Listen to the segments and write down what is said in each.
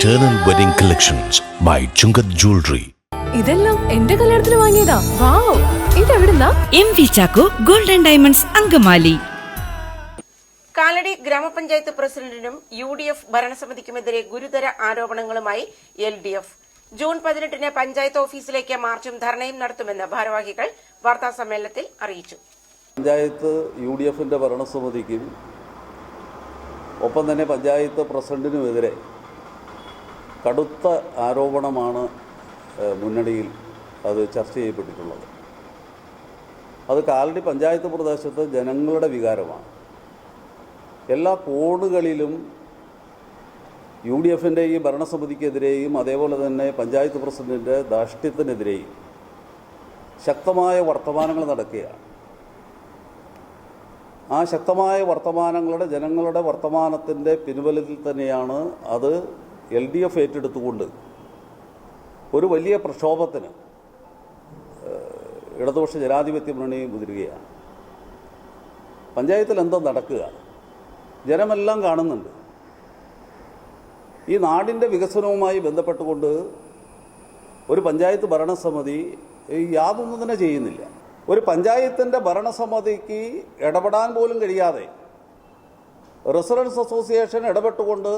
Eternal Wedding Collections by Chungath Jewelry. ഇതെല്ലാം എന്റെ കല്യാണത്തിന് വാങ്ങിയതാ. Wow. ഇതെവിടുന്നാ? M V Chacko golden diamonds Angamaly. Kalady ഗ്രാമപഞ്ചായത്ത് പ്രസിഡന്റിനും യു ഡി എഫ് ഭരണസമിതിക്കുമെതിരെ ഗുരുതര ആരോപണങ്ങളുമായി എൽ ഡി എഫ്. ജൂൺ പതിനെട്ടിന് പഞ്ചായത്ത് ഓഫീസിലേക്ക് മാർച്ചും ധർണയും നടത്തുമെന്ന് ഭാരവാഹികൾ വാർത്താ സമ്മേളനത്തിൽ അറിയിച്ചു. പഞ്ചായത്ത് യു ഡി എഫിന്റെ ഭരണസമിതിക്കും ഒപ്പം തന്നെ പഞ്ചായത്ത് പ്രസിഡന്റിനുമെതിരെ കടുത്ത ആരോപണമാണ് മുന്നണിയിൽ അത് ചർച്ച ചെയ്യപ്പെട്ടിട്ടുള്ളത്. അത് കാലടി പഞ്ചായത്ത് പ്രദേശത്ത് ജനങ്ങളുടെ വികാരമാണ്. എല്ലാ കോണുകളിലും യു ഡി എഫിന്റെയും ഭരണസമിതിക്കെതിരെയും അതേപോലെ തന്നെ പഞ്ചായത്ത് പ്രസിഡന്റിന്റെ ധാർഷ്ട്യത്തിനെതിരെയും ശക്തമായ വർത്തമാനങ്ങൾ നടക്കുകയാണ്. ആ ശക്തമായ വർത്തമാനങ്ങളുടെ ജനങ്ങളുടെ വർത്തമാനത്തിന്റെ പിൻവലത്തിൽ തന്നെയാണ് അത് എൽ ഡി എഫ് ഏറ്റെടുത്തുകൊണ്ട് ഒരു വലിയ പ്രക്ഷോഭത്തിന് ഇടതുപക്ഷ ജനാധിപത്യ മുന്നണി മുതിരുകയാണ്. പഞ്ചായത്തിൽ എന്താ നടക്കുക ജനമെല്ലാം കാണുന്നുണ്ട്. ഈ നാടിന്റെ വികസനവുമായി ബന്ധപ്പെട്ടുകൊണ്ട് ഒരു പഞ്ചായത്ത് ഭരണസമിതി യാതൊന്നും തന്നെ ചെയ്യുന്നില്ല. ഒരു പഞ്ചായത്തിന്റെ ഭരണസമിതിക്ക് ഇടപെടാൻ പോലും കഴിയാതെ റെസിഡൻസ് അസോസിയേഷൻ ഇടപെട്ടുകൊണ്ട്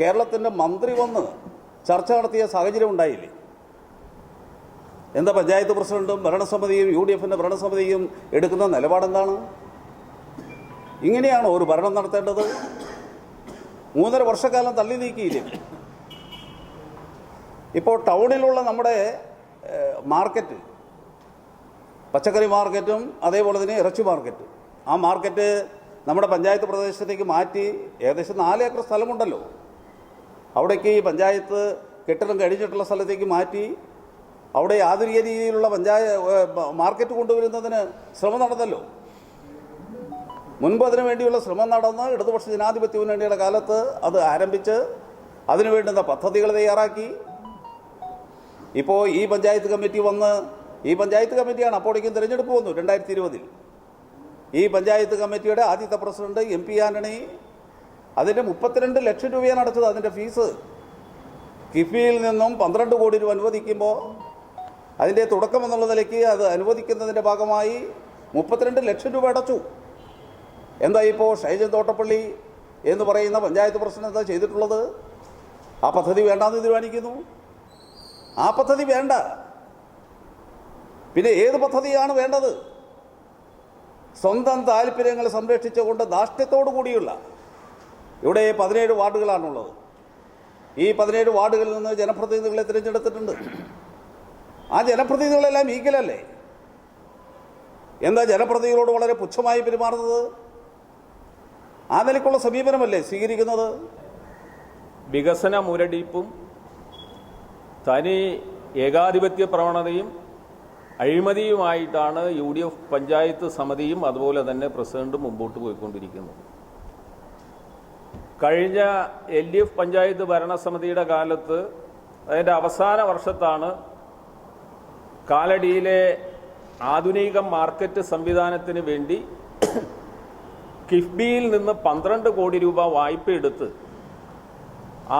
കേരളത്തിന്റെ മന്ത്രി വന്ന് ചർച്ച നടത്തിയ സാഹചര്യം ഉണ്ടായില്ലേ? എന്താ പഞ്ചായത്ത് പ്രസിഡന്റും ഭരണസമിതിയും യു ഡി എഫിന്റെ ഭരണസമിതിയും എടുക്കുന്ന നിലപാടെന്താണ് ഇങ്ങനെയാണോ ഒരു ഭരണം നടത്തേണ്ടത്. മൂന്നര വർഷക്കാലം തള്ളി നീക്കിയില്ലേ? ഇപ്പോൾ ടൗണിലുള്ള നമ്മുടെ മാർക്കറ്റ് പച്ചക്കറി മാർക്കറ്റും അതേപോലെ തന്നെ ഇറച്ചി മാർക്കറ്റ്. ആ മാർക്കറ്റ് നമ്മുടെ പഞ്ചായത്ത് പ്രദേശത്തേക്ക് മാറ്റി ഏകദേശം നാല് ഏക്കർ സ്ഥലമുണ്ടല്ലോ. അവിടേക്ക് ഈ പഞ്ചായത്ത് കെട്ടിടം കഴിഞ്ഞിട്ടുള്ള സ്ഥലത്തേക്ക് മാറ്റി അവിടെ യാതൊരു രീതിയിലുള്ള പഞ്ചായത്ത് മാർക്കറ്റ് കൊണ്ടുവരുന്നതിന് ശ്രമം നടന്നല്ലോ. മുൻപ് അതിനു വേണ്ടിയുള്ള ശ്രമം നടന്ന് ഇടതുപക്ഷ ജനാധിപത്യ മുന്നണിയുടെ കാലത്ത് അത് ആരംഭിച്ച് അതിനു വേണ്ടുന്ന പദ്ധതികൾ തയ്യാറാക്കി. ഇപ്പോൾ ഈ പഞ്ചായത്ത് കമ്മിറ്റി വന്ന് ഈ പഞ്ചായത്ത് കമ്മിറ്റിയാണ് അപ്പോഴേക്കും തിരഞ്ഞെടുപ്പ് വന്നു രണ്ടായിരത്തി ഇരുപതിൽ. ഈ പഞ്ചായത്ത് കമ്മിറ്റിയുടെ ആദ്യത്തെ പ്രസിഡന്റ് എം പി ആന്റണി അതിന്റെ മുപ്പത്തിരണ്ട് ലക്ഷം രൂപയാണ് അടച്ചത് അതിന്റെ ഫീസ്. കിഫിയിൽ നിന്നും പന്ത്രണ്ട് കോടി രൂപ അനുവദിക്കുമ്പോൾ അതിന്റെ തുടക്കം എന്നുള്ള നിലയ്ക്ക് അത് അനുവദിക്കുന്നതിന്റെ ഭാഗമായി മുപ്പത്തിരണ്ട് ലക്ഷം രൂപ അടച്ചു. എന്താ ഇപ്പോൾ ഷൈജൻ തോട്ടപ്പള്ളി എന്ന് പറയുന്ന പഞ്ചായത്ത് പ്രസിഡന്റ് എന്താ ചെയ്തിട്ടുള്ളത്? ആ പദ്ധതി വേണ്ടാന്ന് തീരുമാനിക്കുന്നു. ആ പദ്ധതി വേണ്ട. പിന്നെ ഏത് പദ്ധതിയാണ് വേണ്ടത്? സ്വന്തം താല്പര്യങ്ങൾ സംരക്ഷിച്ചുകൊണ്ട് ധാഷ്ട്യത്തോടു കൂടിയുള്ള ഇവിടെ പതിനേഴ് വാർഡുകളാണുള്ളത്. ഈ പതിനേഴ് വാർഡുകളിൽ നിന്ന് ജനപ്രതിനിധികളെ തിരഞ്ഞെടുത്തിട്ടുണ്ട്. ആ ജനപ്രതിനിധികളെല്ലാം ഈക്കലല്ലേ എന്താ ജനപ്രതിനിധികളോട് വളരെ പുച്ഛമായി പെരുമാറുന്നത്? ആ നിലയ്ക്കുള്ള സമീപനമല്ലേ സ്വീകരിക്കുന്നത്? വികസന മുരടിപ്പും തനി ഏകാധിപത്യ പ്രവണതയും അഴിമതിയുമായിട്ടാണ് യു ഡി എഫ് പഞ്ചായത്ത് സമിതിയും അതുപോലെ തന്നെ പ്രസിഡന്റും മുമ്പോട്ട് പോയിക്കൊണ്ടിരിക്കുന്നത്. കഴിഞ്ഞ എൽ ഡി എഫ് പഞ്ചായത്ത് ഭരണസമിതിയുടെ കാലത്ത് അതിന്റെ അവസാന വർഷത്താണ് കാലടിയിലെ ആധുനിക മാർക്കറ്റ് സംവിധാനത്തിന് വേണ്ടി കിഫ്ബിയിൽ നിന്ന് പന്ത്രണ്ട് കോടി രൂപ വായ്പ എടുത്ത്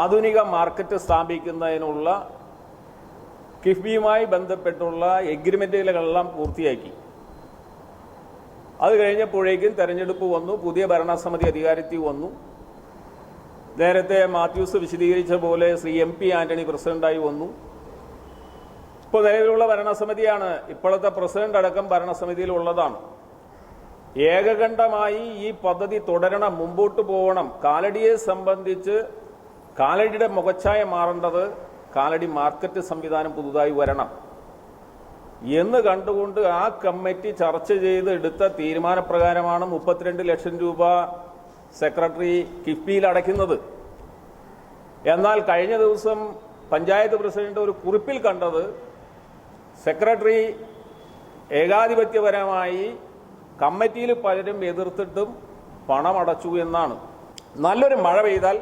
ആധുനിക മാർക്കറ്റ് സ്ഥാപിക്കുന്നതിനുള്ള കിഫ്ബിയുമായി ബന്ധപ്പെട്ടുള്ള എഗ്രിമെന്റുകളെല്ലാം പൂർത്തിയാക്കി. അത് കഴിഞ്ഞപ്പോഴേക്കും തെരഞ്ഞെടുപ്പ് വന്നു പുതിയ ഭരണസമിതി അധികാരത്തിൽ വന്നു. നേരത്തെ മാത്യൂസ് വിശദീകരിച്ച പോലെ ശ്രീ എം പി ആന്റണി പ്രസിഡന്റായി വന്നു. ഇപ്പോൾ നിലവിലുള്ള ഭരണസമിതിയാണ്. ഇപ്പോഴത്തെ പ്രസിഡന്റ് അടക്കം ഭരണസമിതിയിൽ ഉള്ളതാണ്. ഏകകണ്ഠമായി ഈ പദ്ധതി തുടരണം മുമ്പോട്ട് പോകണം. കാലടിയെ സംബന്ധിച്ച് കാലടിയുടെ മുഖച്ഛായ മാറേണ്ടത് കാലടി മാർക്കറ്റ് സംവിധാനം പുതുതായി വരണം. എന്ന് കണ്ടുകൊണ്ട് ആ കമ്മിറ്റി ചർച്ച ചെയ്ത് എടുത്ത തീരുമാനപ്രകാരമാണ് മുപ്പത്തിരണ്ട് ലക്ഷം രൂപ സെക്രട്ടറി കിഫ്ബിയിൽ അടയ്ക്കുന്നത് എന്നാൽ കഴിഞ്ഞ ദിവസം പഞ്ചായത്ത് പ്രസിഡന്റ് ഒരു കുറിപ്പിൽ കണ്ടത് സെക്രട്ടറി ഏകാധിപത്യപരമായി കമ്മിറ്റിയിൽ പലരും എതിർത്തിട്ടും പണമടച്ചു എന്നാണ്. നല്ലൊരു മഴ പെയ്താൽ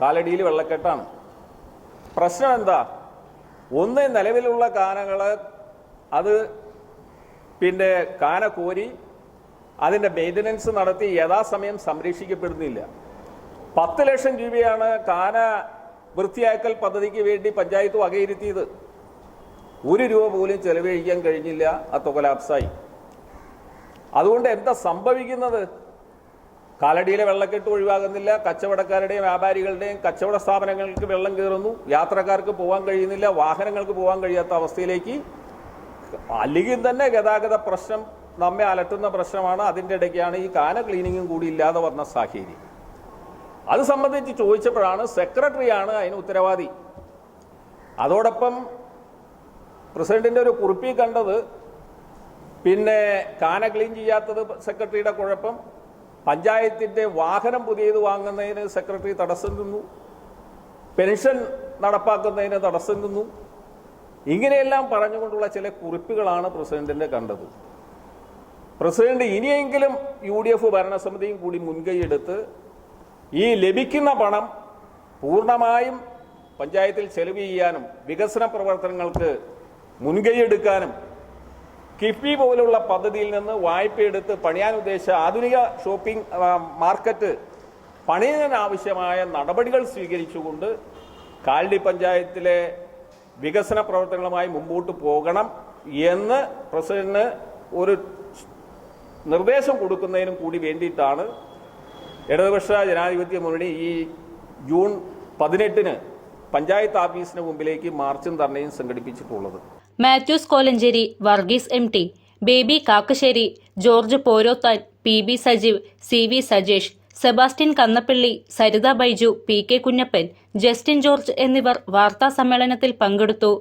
കാലടിയിൽ വെള്ളക്കെട്ടാണ്. പ്രശ്നം എന്താ? ഒന്ന് നിലവിലുള്ള കാനകൾ അത് പിന്നെ കാന കോരി അതിന്റെ മെയിന്റനൻസ് നടത്തി യഥാസമയം സംരക്ഷിക്കപ്പെടുന്നില്ല. പത്ത് ലക്ഷം രൂപയാണ് കാന വൃത്തിയാക്കൽ പദ്ധതിക്ക് വേണ്ടി പഞ്ചായത്ത് വകയിരുത്തിയത്. ഒരു രൂപ പോലും ചെലവഴിക്കാൻ കഴിഞ്ഞില്ല ആ തുക ലാപ്സായി അതുകൊണ്ട് എന്താ സംഭവിക്കുന്നത്? കാലടിയിലെ വെള്ളക്കെട്ട് ഒഴിവാകുന്നില്ല കച്ചവടക്കാരുടെയും വ്യാപാരികളുടെയും കച്ചവട സ്ഥാപനങ്ങൾക്ക് വെള്ളം കയറുന്നു യാത്രക്കാർക്ക് പോകാൻ കഴിയുന്നില്ല വാഹനങ്ങൾക്ക് പോകാൻ കഴിയാത്ത അവസ്ഥയിലേക്ക് അല്ലെങ്കിൽ തന്നെ ഗതാഗത പ്രശ്നം നമ്മെ അലട്ടുന്ന പ്രശ്നമാണ്. അതിന്റെ ഇടയ്ക്കാണ് ഈ കാന ക്ലീനിങ്ങും കൂടി ഇല്ലാതെ വന്ന സാഹചര്യം അത് സംബന്ധിച്ച് ചോദിച്ചപ്പോഴാണ് സെക്രട്ടറിയാണ് അതിന് ഉത്തരവാദി. അതോടൊപ്പം പ്രസിഡന്റിന്റെ ഒരു കുറിപ്പിൽ കണ്ടത് പിന്നെ കാന ക്ലീൻ ചെയ്യാത്തത് സെക്രട്ടറിയുടെ കുഴപ്പം പഞ്ചായത്തിന്റെ വാഹനം പുതിയത് വാങ്ങുന്നതിന് സെക്രട്ടറി തടസ്സം നിന്നു പെൻഷൻ നടപ്പാക്കുന്നതിന് തടസ്സം നിന്നു. ഇങ്ങനെയെല്ലാം പറഞ്ഞുകൊണ്ടുള്ള ചില കുറിപ്പുകളാണ് പ്രസിഡന്റിന്റെ കണ്ടത്. പ്രസിഡന്റ് ഇനിയെങ്കിലും യു ഡി എഫ് ഭരണസമിതിയും കൂടി മുൻകൈയെടുത്ത് ഈ ലഭിക്കുന്ന പണം പൂർണമായും പഞ്ചായത്തിൽ ചെലവ് ചെയ്യാനും വികസന പ്രവർത്തനങ്ങൾക്ക് മുൻകൈയെടുക്കാനും കിഫ്ബി പോലുള്ള പദ്ധതിയിൽ നിന്ന് വായ്പയെടുത്ത് പണിയാൻ ഉദ്ദേശിച്ച ആധുനിക ഷോപ്പിംഗ് മാർക്കറ്റ് പണിയാനാവശ്യമായ നടപടികൾ സ്വീകരിച്ചുകൊണ്ട് കാൽഡി പഞ്ചായത്തിലെ വികസന പ്രവർത്തനങ്ങളുമായി മുമ്പോട്ട് പോകണം എന്ന് പ്രസിഡന്റിന് ഒരു നിർദ്ദേശം കൊടുക്കുന്നതിനും കൂടി വേണ്ടിയിട്ടാണ് ഇടതുപക്ഷ ജനാധിപത്യ മുന്നണി ഈ ജൂൺ പതിനെട്ടിന് പഞ്ചായത്ത് ഓഫീസിന് മുമ്പിലേക്ക് മാർച്ചും ധർണയും സംഘടിപ്പിച്ചിട്ടുള്ളത്. Mathews Kolenchery Varghese M T Baby Kakkassery George Porothan P B Sajeev C V Sajesh Sebastian Kannappally Saritha Baiju P K Kunjappan Justin George എന്നിവർ വാർത്താ സമ്മേളനത്തിൽ പങ്കെടുത്തു.